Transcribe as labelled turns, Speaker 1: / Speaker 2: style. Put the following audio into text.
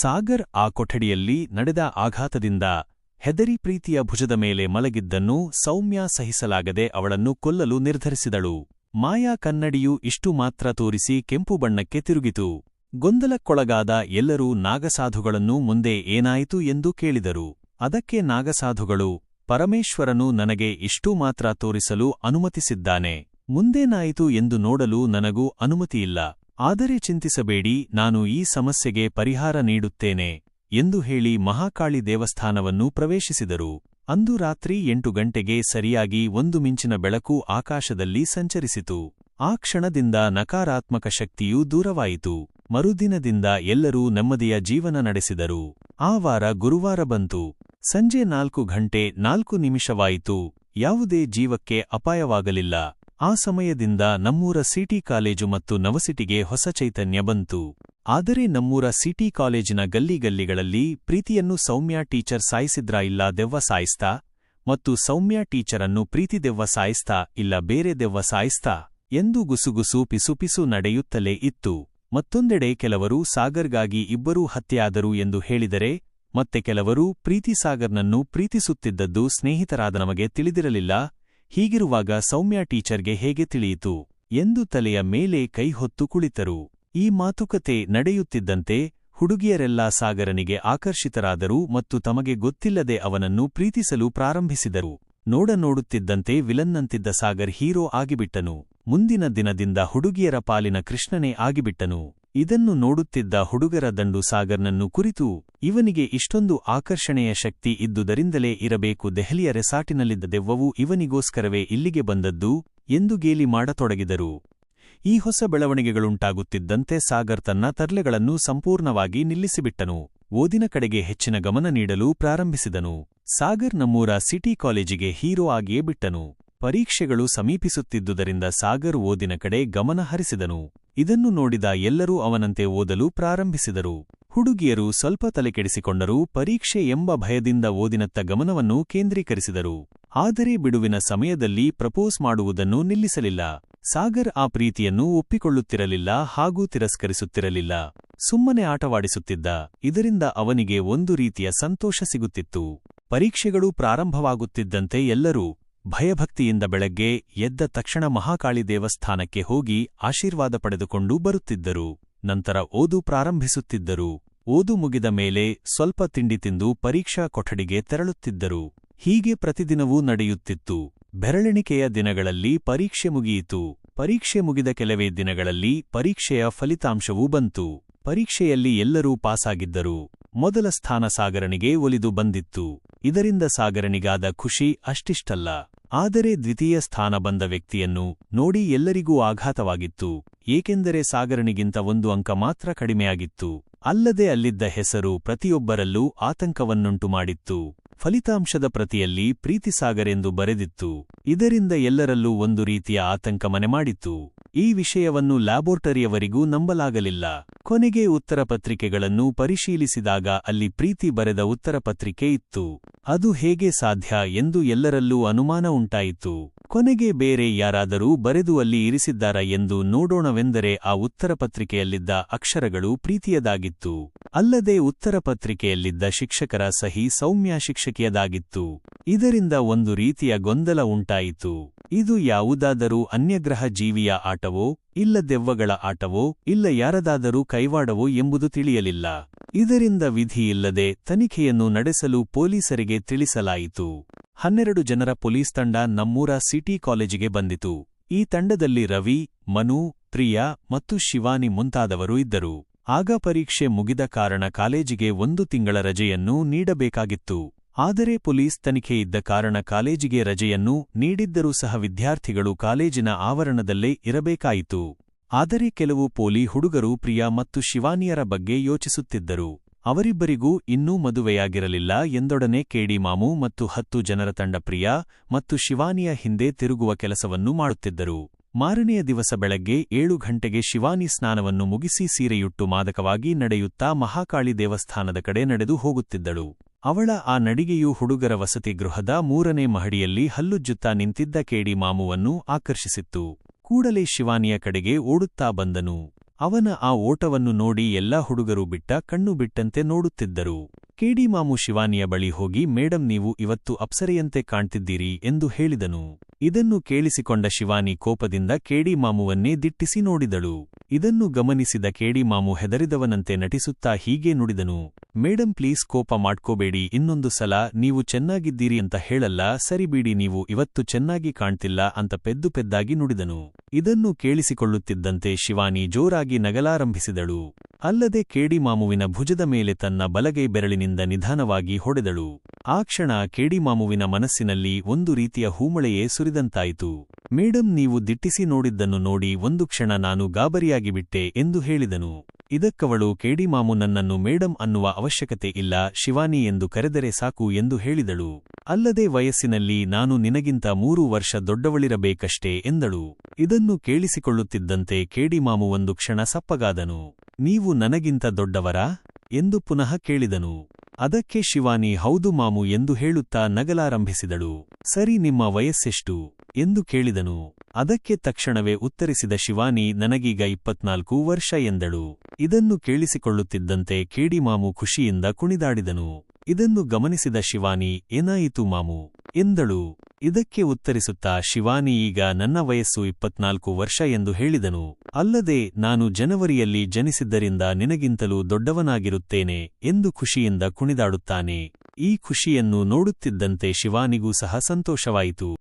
Speaker 1: ಸಾಗರ್ ಆ ಕೊಠಡಿಯಲ್ಲಿ ನಡೆದ ಆಘಾತದಿಂದ ಹೆದರಿ ಪ್ರೀತಿಯ ಭುಜದ ಮೇಲೆ ಮಲಗಿದ್ದನ್ನು ಸೌಮ್ಯ ಸಹಿಸಲಾಗದೆ ಅವಳನ್ನು ಕೊಲ್ಲಲು ನಿರ್ಧರಿಸಿದಳು. ಮಾಯಾ ಕನ್ನಡಿಯು ಇಷ್ಟು ಮಾತ್ರ ತೋರಿಸಿ ಕೆಂಪು ಬಣ್ಣಕ್ಕೆ ತಿರುಗಿತು. ಗೊಂದಲಕ್ಕೊಳಗಾದ ಎಲ್ಲರೂ ನಾಗಸಾಧುಗಳನ್ನು ಮುಂದೆ ಏನಾಯಿತು ಎಂದು ಕೇಳಿದರು. ಅದಕ್ಕೆ ನಾಗಸಾಧುಗಳು, ಪರಮೇಶ್ವರನು ನನಗೆ ಇಷ್ಟೂ ಮಾತ್ರ ತೋರಿಸಲು ಅನುಮತಿಸಿದ್ದಾನೆ. ಮುಂದೇನಾಯಿತು ಎಂದು ನೋಡಲು ನನಗೂ ಅನುಮತಿಯಿಲ್ಲ. ಆದರೆ ಚಿಂತಿಸಬೇಡಿ, ನಾನು ಈ ಸಮಸ್ಯೆಗೆ ಪರಿಹಾರ ನೀಡುತ್ತೇನೆ ಎಂದು ಹೇಳಿ ಮಹಾಕಾಳಿ ದೇವಸ್ಥಾನವನ್ನು ಪ್ರವೇಶಿಸಿದರು. ಅಂದು ರಾತ್ರಿ ಎಂಟು ಗಂಟೆಗೆ ಸರಿಯಾಗಿ ಒಂದು ಮಿಂಚಿನ ಬೆಳಕು ಆಕಾಶದಲ್ಲಿ ಸಂಚರಿಸಿತು. ಆ ಕ್ಷಣದಿಂದ ನಕಾರಾತ್ಮಕ ಶಕ್ತಿಯೂ ದೂರವಾಯಿತು. ಮರುದಿನದಿಂದ ಎಲ್ಲರೂ ನೆಮ್ಮದಿಯ ಜೀವನ ನಡೆಸಿದರು. ಆ ವಾರ ಗುರುವಾರ ಬಂತು. ಸಂಜೆ ನಾಲ್ಕು ಗಂಟೆ ನಾಲ್ಕು ನಿಮಿಷವಾಯಿತು. ಯಾವುದೇ ಜೀವಕ್ಕೆ ಅಪಾಯವಾಗಲಿಲ್ಲ. ಆ ಸಮಯದಿಂದ ನಮ್ಮೂರ ಸಿಟಿ ಕಾಲೇಜು ಮತ್ತು ನವಸಿಟಿಗೆ ಹೊಸ ಚೈತನ್ಯ ಬಂತು. ಆದರೆ ನಮ್ಮೂರ ಸಿಟಿ ಕಾಲೇಜಿನ ಗಲ್ಲಿಗಲ್ಲಿಗಳಲ್ಲಿ ಪ್ರೀತಿಯನ್ನು ಸೌಮ್ಯ ಟೀಚರ್ ಸಾಯಿಸಿದ್ರಾ ಇಲ್ಲ ದೆವ್ವ ಸಾಯಿಸ್ತಾ? ಮತ್ತು ಸೌಮ್ಯ ಟೀಚರನ್ನು ಪ್ರೀತಿ ದೆವ್ವ ಸಾಯಿಸ್ತಾ ಇಲ್ಲ ಬೇರೆ ದೆವ್ವ ಸಾಯಿಸ್ತಾ? ಎಂದು ಗುಸುಗುಸು ಪಿಸುಪಿಸು ನಡೆಯುತ್ತಲೇ ಇತ್ತು. ಮತ್ತೊಂದೆಡೆ ಕೆಲವರು ಸಾಗರ್ಗಾಗಿ ಇಬ್ಬರೂ ಹತ್ಯೆಯಾದರು ಎಂದು ಹೇಳಿದರೆ, ಮತ್ತೆ ಕೆಲವರು ಪ್ರೀತಿ ಸಾಗರ್ನನ್ನು ಪ್ರೀತಿಸುತ್ತಿದ್ದದ್ದು ಸ್ನೇಹಿತರಾದ ನಮಗೆ ತಿಳಿದಿರಲಿಲ್ಲ ಹೀಗಿರುವಾಗ ಸೌಮ್ಯ ಟೀಚರ್ಗೆ ಹೇಗೆ ತಿಳಿಯಿತು ಎಂದು ತಲೆಯ ಮೇಲೆ ಕೈಹೊತ್ತು ಕುಳಿತರು. ಈ ಮಾತುಕತೆ ನಡೆಯುತ್ತಿದ್ದಂತೆ ಹುಡುಗಿಯರೆಲ್ಲ ಸಾಗರನಿಗೆ ಆಕರ್ಷಿತರಾದರು ಮತ್ತು ತಮಗೆ ಗೊತ್ತಿಲ್ಲದೆ ಅವನನ್ನು ಪ್ರೀತಿಸಲು ಪ್ರಾರಂಭಿಸಿದರು. ನೋಡ ನೋಡುತ್ತಿದ್ದಂತೆ ವಿಲನ್ನಂತಿದ್ದ ಸಾಗರ್ ಹೀರೋ ಆಗಿಬಿಟ್ಟನು. ಮುಂದಿನ ದಿನದಿಂದ ಹುಡುಗಿಯರ ಪಾಲಿನ ಕೃಷ್ಣನೇ ಆಗಿಬಿಟ್ಟನು. ಇದನ್ನು ನೋಡುತ್ತಿದ್ದ ಹುಡುಗರ ದಂಡು ಸಾಗರ್ನನ್ನು ಕುರಿತು, ಇವನಿಗೆ ಇಷ್ಟೊಂದು ಆಕರ್ಷಣೆಯ ಶಕ್ತಿ ಇದ್ದುದರಿಂದಲೇ ಇರಬೇಕು, ದೆಹಲಿಯ ರೆಸಾರ್ಟಿನಲ್ಲಿದ್ದ ದೆವ್ವವು ಇವನಿಗೋಸ್ಕರವೇ ಇಲ್ಲಿಗೆ ಬಂದದ್ದು, ಎಂದು ಗೇಲಿ ಮಾಡತೊಡಗಿದರು. ಈ ಹೊಸ ಬೆಳವಣಿಗೆಗಳುಂಟಾಗುತ್ತಿದ್ದಂತೆ ಸಾಗರ್ ತನ್ನ ತರ್ಲೆಗಳನ್ನು ಸಂಪೂರ್ಣವಾಗಿ ನಿಲ್ಲಿಸಿಬಿಟ್ಟನು. ಓದಿನ ಕಡೆಗೆ ಹೆಚ್ಚಿನ ಗಮನ ನೀಡಲು ಪ್ರಾರಂಭಿಸಿದನು. ಸಾಗರ್ ನಮ್ಮೂರ ಸಿಟಿ ಕಾಲೇಜಿಗೆ ಹೀರೋ ಆಗಿಯೇ ಬಿಟ್ಟನು. ಪರೀಕ್ಷೆಗಳು ಸಮೀಪಿಸುತ್ತಿದ್ದುದರಿಂದ ಸಾಗರ್ ಓದಿನ ಕಡೆ ಗಮನ ಹರಿಸಿದನು. ಇದನ್ನು ನೋಡಿದ ಎಲ್ಲರೂ ಅವನಂತೆ ಓದಲು ಪ್ರಾರಂಭಿಸಿದರು. ಹುಡುಗಿಯರು ಸ್ವಲ್ಪ ತಲೆಕೆಡಿಸಿಕೊಂಡರೂ ಪರೀಕ್ಷೆ ಎಂಬ ಭಯದಿಂದ ಓದಿನತ್ತ ಗಮನವನ್ನು ಕೇಂದ್ರೀಕರಿಸಿದರು. ಆದರೆ ಬಿಡುವಿನ ಸಮಯದಲ್ಲಿ ಪ್ರಪೋಸ್ ಮಾಡುವುದನ್ನು ನಿಲ್ಲಿಸಲಿಲ್ಲ. ಸಾಗರ್ ಆ ಪ್ರೀತಿಯನ್ನು ಒಪ್ಪಿಕೊಳ್ಳುತ್ತಿರಲಿಲ್ಲ ಹಾಗೂ ತಿರಸ್ಕರಿಸುತ್ತಿರಲಿಲ್ಲ. ಸುಮ್ಮನೆ ಆಟವಾಡಿಸುತ್ತಿದ್ದ, ಇದರಿಂದ ಅವನಿಗೆ ಒಂದು ರೀತಿಯ ಸಂತೋಷ ಸಿಗುತ್ತಿತ್ತು. ಪರೀಕ್ಷೆಗಳು ಪ್ರಾರಂಭವಾಗುತ್ತಿದ್ದಂತೆ ಎಲ್ಲರೂ ಭಯಭಕ್ತಿಯಿಂದ ಬೆಳಗ್ಗೆ ಎದ್ದ ತಕ್ಷಣ ಮಹಾಕಾಳಿ ದೇವಸ್ಥಾನಕ್ಕೆ ಹೋಗಿ ಆಶೀರ್ವಾದ ಪಡೆದುಕೊಂಡು ಬರುತ್ತಿದ್ದರು. ನಂತರ ಓದು ಪ್ರಾರಂಭಿಸುತ್ತಿದ್ದರು. ಓದು ಮುಗಿದ ಮೇಲೆ ಸ್ವಲ್ಪ ತಿಂಡಿ ತಿಂದು ಪರೀಕ್ಷಾ ಕೊಠಡಿಗೆ ತೆರಳುತ್ತಿದ್ದರು. ಹೀಗೆ ಪ್ರತಿದಿನವೂ ನಡೆಯುತ್ತಿತ್ತು. ಬೆರಳೆಣಿಕೆಯ ದಿನಗಳಲ್ಲಿ ಪರೀಕ್ಷೆ ಮುಗಿಯಿತು. ಪರೀಕ್ಷೆ ಮುಗಿದ ಕೆಲವೇ ದಿನಗಳಲ್ಲಿ ಪರೀಕ್ಷೆಯ ಫಲಿತಾಂಶವೂ ಬಂತು. ಪರೀಕ್ಷೆಯಲ್ಲಿ ಎಲ್ಲರೂ ಪಾಸಾಗಿದ್ದರು. ಮೊದಲ ಸ್ಥಾನ ಸಾಗರನಿಗೆ ಒಲಿದು ಬಂದಿತ್ತು. ಇದರಿಂದ ಸಾಗರನಿಗಾದ ಖುಷಿ ಅಷ್ಟಿಷ್ಟಲ್ಲ. ಆದರೆ ದ್ವಿತೀಯ ಸ್ಥಾನ ಬಂದ ವ್ಯಕ್ತಿಯನ್ನು ನೋಡಿ ಎಲ್ಲರಿಗೂ ಆಘಾತವಾಗಿತ್ತು, ಏಕೆಂದರೆ ಸಾಗರನಿಗಿಂತ ಒಂದು ಅಂಕ ಮಾತ್ರ ಕಡಿಮೆಯಾಗಿತ್ತು. ಅಲ್ಲದೆ ಅಲ್ಲಿದ್ದ ಹೆಸರು ಪ್ರತಿಯೊಬ್ಬರಲ್ಲೂ ಆತಂಕವನ್ನುಂಟು ಮಾಡಿತ್ತು. ಫಲಿತಾಂಶದ ಪ್ರತಿಯಲ್ಲಿ ಪ್ರೀತಿಸಾಗರೆಂದು ಬರೆದಿತ್ತು. ಇದರಿಂದ ಎಲ್ಲರಲ್ಲೂ ಒಂದು ರೀತಿಯ ಆತಂಕ ಮನೆ ಮಾಡಿತ್ತು. ಈ ವಿಷಯವನ್ನು ಲ್ಯಾಬೋರ್ಟರಿಯವರಿಗೂ ನಂಬಲಾಗಲಿಲ್ಲ. ಕೊನೆಗೆ ಉತ್ತರ ಪತ್ರಿಕೆಗಳನ್ನು ಪರಿಶೀಲಿಸಿದಾಗ ಅಲ್ಲಿ ಪ್ರೀತಿ ಬರೆದ ಉತ್ತರ ಪತ್ರಿಕೆ ಇತ್ತು. ಅದು ಹೇಗೆ ಸಾಧ್ಯ ಎಂದು ಎಲ್ಲರಲ್ಲೂ ಅನುಮಾನ ಉಂಟಾಯಿತು. ಕೊನೆಗೆ ಬೇರೆ ಯಾರಾದರೂ ಬರೆದು ಅಲ್ಲಿ ಇರಿಸಿದ್ದಾರ ಎಂದು ನೋಡೋಣವೆಂದರೆ ಆ ಉತ್ತರ ಪತ್ರಿಕೆಯಲ್ಲಿದ್ದ ಅಕ್ಷರಗಳು ಪ್ರೀತಿಯದಾಗಿತ್ತು. ಅಲ್ಲದೆ ಉತ್ತರ ಪತ್ರಿಕೆಯಲ್ಲಿದ್ದ ಶಿಕ್ಷಕರ ಸಹಿ ಸೌಮ್ಯ ಶಿಕ್ಷಕಿಯದಾಗಿತ್ತು. ಇದರಿಂದ ಒಂದು ರೀತಿಯ ಗೊಂದಲ ಉಂಟಾಯಿತು. ಇದು ಯಾವುದಾದರೂ ಅನ್ಯಗ್ರಹ ಜೀವಿಯ ಆಟವೋ ಇಲ್ಲ ದೆವ್ವಗಳ ಆಟವೋ, ಇಲ್ಲ ಯಾರದಾದರೂ ಕೈವಾಡವೋ ಎಂಬುದು ತಿಳಿಯಲಿಲ್ಲ. ಇದರಿಂದ ವಿಧಿಯಿಲ್ಲದೆ ತನಿಖೆಯನ್ನು ನಡೆಸಲು ಪೊಲೀಸರಿಗೆ ತಿಳಿಸಲಾಯಿತು. ಹನ್ನೆರಡು ಜನರ ಪೊಲೀಸ್ ತಂಡ ನಮ್ಮೂರ ಸಿಟಿ ಕಾಲೇಜಿಗೆ ಬಂದಿತು. ಈ ತಂಡದಲ್ಲಿ ರವಿ, ಮನು, ಪ್ರಿಯಾ ಮತ್ತು ಶಿವಾನಿ ಮುಂತಾದವರು ಇದ್ದರು. ಆಗ ಪರೀಕ್ಷೆ ಮುಗಿದ ಕಾರಣ ಕಾಲೇಜಿಗೆ ಒಂದು ತಿಂಗಳ ರಜೆಯನ್ನು ನೀಡಬೇಕಾಗಿತ್ತು. ಆದರೆ ಪೊಲೀಸ್ ತನಿಖೆ ಇದ್ದ ಕಾರಣ ಕಾಲೇಜಿಗೆ ರಜೆಯನ್ನು ನೀಡಿದ್ದರೂ ಸಹ ವಿದ್ಯಾರ್ಥಿಗಳು ಕಾಲೇಜಿನ ಆವರಣದಲ್ಲೇ ಇರಬೇಕಾಯಿತು. ಆದರೆ ಕೆಲವು ಪೋಲಿ ಹುಡುಗರು ಪ್ರಿಯಾ ಮತ್ತು ಶಿವಾನಿಯರ ಬಗ್ಗೆ ಯೋಚಿಸುತ್ತಿದ್ದರು. ಅವರಿಬ್ಬರಿಗೂ ಇನ್ನೂ ಮದುವೆಯಾಗಿರಲಿಲ್ಲ ಎಂದೊಡನೆ ಕೇಡಿ ಮಾಮು ಮತ್ತು ಹತ್ತು ಜನರ ತಂಡ ಪ್ರಿಯಾ ಮತ್ತು ಶಿವಾನಿಯ ಹಿಂದೆ ತಿರುಗುವ ಕೆಲಸವನ್ನು ಮಾಡುತ್ತಿದ್ದರು. ಮಾರನೆಯ ದಿವಸ ಬೆಳಗ್ಗೆ ಏಳು ಗಂಟೆಗೆ ಶಿವಾನಿ ಸ್ನಾನವನ್ನು ಮುಗಿಸಿ ಸೀರೆಯುಟ್ಟು ಮಾದಕವಾಗಿ ನಡೆಯುತ್ತಾ ಮಹಾಕಾಳಿ ದೇವಸ್ಥಾನದ ಕಡೆ ನಡೆದು ಹೋಗುತ್ತಿದ್ದಳು. ಅವಳ ಆ ನಡಿಗೆಯು ಹುಡುಗರ ವಸತಿ ಗೃಹದ ಮೂರನೇ ಮಹಡಿಯಲ್ಲಿ ಹಲ್ಲುಜ್ಜುತ್ತಾ ನಿಂತಿದ್ದ ಕೇಡಿ ಮಾಮುವನ್ನು ಆಕರ್ಷಿಸಿತ್ತು. ಕೂಡಲೇ ಶಿವಾನಿಯ ಕಡೆಗೆ ಓಡುತ್ತಾ ಬಂದನು. ಅವನ ಆ ಓಟವನ್ನು ನೋಡಿ ಎಲ್ಲಾ ಹುಡುಗರು ಬಿಟ್ಟ ಕಣ್ಣು ಬಿಟ್ಟಂತೆ ನೋಡುತ್ತಿದ್ದರು. ಕೇಡಿಮಾಮು ಶಿವಾನಿಯ ಬಳಿ ಹೋಗಿ, ಮೇಡಂ, ನೀವು ಇವತ್ತು ಅಪ್ಸರೆಯಂತೆ ಕಾಣ್ತಿದ್ದೀರಿ ಎಂದು ಹೇಳಿದನು. ಇದನ್ನು ಕೇಳಿಸಿಕೊಂಡ ಶಿವಾನಿ ಕೋಪದಿಂದ ಕೇಡಿಮಾಮುವನ್ನೇ ದಿಟ್ಟಿಸಿ ನೋಡಿದಳು. ಇದನ್ನು ಗಮನಿಸಿದ ಕೇಡಿಮಾಮು ಹೆದರಿದವನಂತೆ ನಟಿಸುತ್ತಾ ಹೀಗೆ ನುಡಿದನು. ಮೇಡಂ ಪ್ಲೀಸ್ ಕೋಪ ಮಾಡ್ಕೋಬೇಡಿ, ಇನ್ನೊಂದು ಸಲ ನೀವು ಚೆನ್ನಾಗಿದ್ದೀರಿ ಅಂತ ಹೇಳಲ್ಲ, ಸರಿ ಬಿಡಿ ನೀವು ಇವತ್ತು ಚೆನ್ನಾಗಿ ಕಾಣ್ತಿಲ್ಲ ಅಂತ ಪೆದ್ದು ಪೆದ್ದಾಗಿ ನುಡಿದನು. ಇದನ್ನು ಕೇಳಿಸಿಕೊಳ್ಳುತ್ತಿದ್ದಂತೆ ಶಿವಾನಿ ಜೋರಾಗಿ ನಗಲಾರಂಭಿಸಿದಳು. ಅಲ್ಲದೆ ಕೇಡಿಮಾಮುವಿನ ಭುಜದ ಮೇಲೆ ತನ್ನ ಬಲಗೈ ಬೆರಳಿನಿಂದ ನಿಧಾನವಾಗಿ ಹೊಡೆದಳು. ಆ ಕ್ಷಣ ಕೇಡಿಮಾಮುವಿನ ಮನಸ್ಸಿನಲ್ಲಿ ಒಂದು ರೀತಿಯ ಹೂಮಳೆಯೇ ಸುರಿದಂತಾಯಿತು. ಮೇಡಂ ನೀವು ದಿಟ್ಟಿಸಿ ನೋಡಿದ್ದನ್ನು ನೋಡಿ ಒಂದು ಕ್ಷಣ ನಾನು ಗಾಬರಿಯಾಗಿಬಿಟ್ಟೆ ಎಂದು ಹೇಳಿದನು. ಇದಕ್ಕವಳು ಕೇಡಿಮಾಮು ನನ್ನನ್ನು ಮೇಡಂ ಅನ್ನುವ ಅವಶ್ಯಕತೆ ಇಲ್ಲ, ಶಿವಾನಿ ಎಂದು ಕರೆದರೆ ಸಾಕು ಎಂದು ಹೇಳಿದಳು. ಅಲ್ಲದೆ ವಯಸ್ಸಿನಲ್ಲಿ ನಾನು ನಿನಗಿಂತ ಮೂರು ವರ್ಷ ದೊಡ್ಡವಳಿರಬೇಕಷ್ಟೇ ಎಂದಳು. ಇದನ್ನು ಕೇಳಿಸಿಕೊಳ್ಳುತ್ತಿದ್ದಂತೆ ಕೇಡಿಮಾಮು ಒಂದು ಕ್ಷಣ ಸಪ್ಪಗಾದನು. ನೀವು ನನಗಿಂತ ದೊಡ್ಡವರಾ? ಎಂದು ಪುನಃ ಕೇಳಿದನು. ಅದಕ್ಕೆ ಶಿವಾನಿ, ಹೌದು ಮಾಮು ಎಂದು ಹೇಳುತ್ತಾ ನಗಲಾರಂಭಿಸಿದಳು. ಸರಿ, ನಿಮ್ಮ ವಯಸ್ಸೆಷ್ಟು? ಎಂದು ಕೇಳಿದನು. ಅದಕ್ಕೆ ತಕ್ಷಣವೇ ಉತ್ತರಿಸಿದ ಶಿವಾನಿ, ನನಗೀಗ ಇಪ್ಪತ್ನಾಲ್ಕು ವರ್ಷ ಎಂದಳು. ಇದನ್ನು ಕೇಳಿಸಿಕೊಳ್ಳುತ್ತಿದ್ದಂತೆ ಕೇಡಿಮಾಮು ಖುಷಿಯಿಂದ ಕುಣಿದಾಡಿದನು. ಇದನ್ನು ಗಮನಿಸಿದ ಶಿವಾನಿ, ಏನಾಯಿತು ಮಾಮು? ಎಂದಳು. ಇದಕ್ಕೆ ಉತ್ತರಿಸುತ್ತಾ ಶಿವಾನಿ ಈಗ ನನ್ನ ವಯಸ್ಸು ಇಪ್ಪತ್ನಾಲ್ಕು ವರ್ಷ ಎಂದು ಹೇಳಿದನು. ಅಲ್ಲದೆ ನಾನು ಜನವರಿಯಲ್ಲಿ ಜನಿಸಿದ್ದರಿಂದ ನಿನಗಿಂತಲೂ ದೊಡ್ಡವನಾಗಿರುತ್ತೇನೆ ಎಂದು ಖುಷಿಯಿಂದ ಕುಣಿದಾಡುತ್ತಾನೆ. ಈ ಖುಷಿಯನ್ನು ನೋಡುತ್ತಿದ್ದಂತೆ ಶಿವಾನಿಗೂ ಸಹ ಸಂತೋಷವಾಯಿತು.